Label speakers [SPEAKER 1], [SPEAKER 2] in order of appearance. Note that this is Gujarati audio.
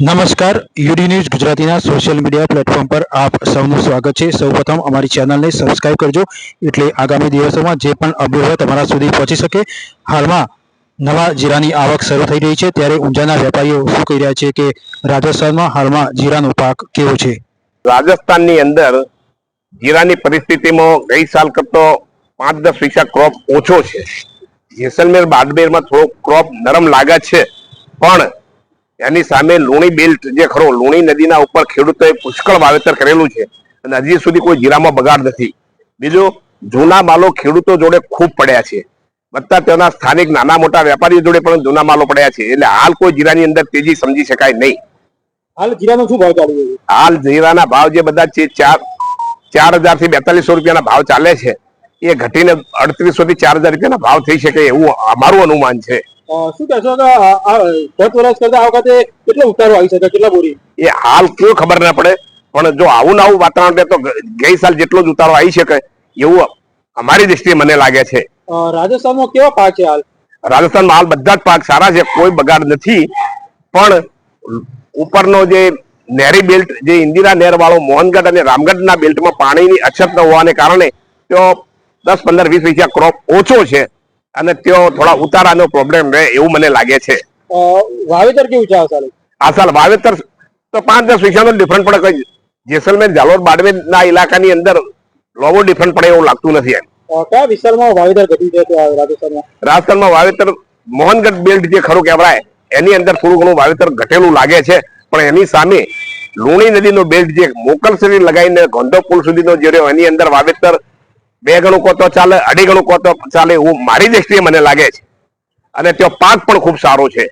[SPEAKER 1] નમસ્કાર યુડી ન્યૂઝ ગુજરાતીના સોશિયલ મીડિયા પ્લેટફોર્મ પર આપ સૌનું સ્વાગત છે. સૌપ્રથમ અમારી ચેનલને સબસ્ક્રાઇબ કરજો. એટલે આગામી દિવસોમાં જે પણ અપડેટ હોય તમારા સુધી પહોંચી શકે. હાલમાં નવા જીરાની આવક શરૂ થઈ રહી છે. ત્યારે ઊંઝાના વેપારીઓ શું કહી રહ્યા છે કે રાજસ્થાનમાં હાલમાં જીરાનો પાક કેવો છે?
[SPEAKER 2] રાજસ્થાનની અંદર જીરાની પરિસ્થિતિમાં ગઈ સાલ કરતો પાંચ દસ પૈસા ક્રોપ ઓછો છે. જેસલમેર બાડમેરમાં થોડો ક્રોપ નરમ લાગે છે. પણ એની સામે લુણી બેલ્ટ જે ખરો લુણી નદીના ઉપર ખેડૂતોએ પુષ્કળ વાવેતર કરેલું છે અને હજી સુધી કોઈ જીરામાં બગાડ નથી. બીજું જૂના માલો ખેડૂતો જોડે ખૂબ પડ્યા છે. બધા તેના સ્થાનિક નાના મોટા વેપારીઓ જોડે પણ જૂના માલો પડ્યા છે. એટલે હાલ કોઈ જીરાની અંદર તેજી સમજી શકાય નહીં.
[SPEAKER 1] હાલ જીરાનો શું ભાવ ચાલી છે?
[SPEAKER 2] હાલ જીરાના ભાવ જે બધા છે ચાર ચાર હજારથી બેતાલીસો રૂપિયાના ભાવ ચાલે છે. એ ઘટીને અડત્રીસો થી ચાર હજાર રૂપિયાના ભાવ થઈ શકે એવું અમારું અનુમાન છે.
[SPEAKER 1] શું કહેશો? કે ગત વર્ષ કરતા આ વખતે કેટલો ઉતારો આવી શકે? કેટલા બોરી?
[SPEAKER 2] એ હાલ કયો ખબર ના પડે. પણ જો આવું આવું વાતાવરણ રહે તો ગઈ સાલ જેટલો જ ઉતારો આવી શકે. એવું અમારી દ્રષ્ટિએ મને લાગે છે.
[SPEAKER 1] રાજસ્થાનમાં કેવા પાક છે હાલ?
[SPEAKER 2] રાજસ્થાનમાં હાલ બધા જ પાક સારા છે. કોઈ બગાડ નથી. પણ ઉપરનો જે નેરી બેલ્ટ જે ઇન્દિરા નેર વાળો મોહનગઢ અને રામગઢના બેલ્ટમાં પાણીની અછત ન હોવાને કારણે તો દસ પંદર વીસ રૂપિયા ક્રોપ ઓછો છે. અને તેઓ થોડા ઉતારાનો પ્રોબ્લેમ રહે એવું મને લાગે છે.
[SPEAKER 1] વાવેતર કેવું છે આ સાલ?
[SPEAKER 2] આ સાલ વાવેતર તો પાંચ દસ વિષયનો ડિફરન્ટ પડે કઈ જેસલમેર જાલોર બાડમેર ના ઇલાકાની અંદર લોવો ડિફરન્ટ પડે એવું લાગતું નથી
[SPEAKER 1] કયા વિસ્તારમાં વાવેતર ઘટી છે રાજસ્થાનમાં?
[SPEAKER 2] રાજસ્થાનમાં વાવેતર મોહનગઢ બેલ્ટ જે ખરું કહેવાય એની અંદર થોડું ઘણું વાવેતર ઘટેલું લાગે છે પણ એની સામે લુણી નદીનો બેલ્ટ જે મોકલસરી લગાવીને ગોંધો પુલ સુધીનો જે રહ્યો એની અંદર વાવેતર બે ગણું કહો તો ચાલે, અઢી ગણું કહો તો ચાલે એવું મારી દ્રષ્ટિએ મને લાગે છે. અને ત્યાં પાક પણ ખૂબ સારો છે.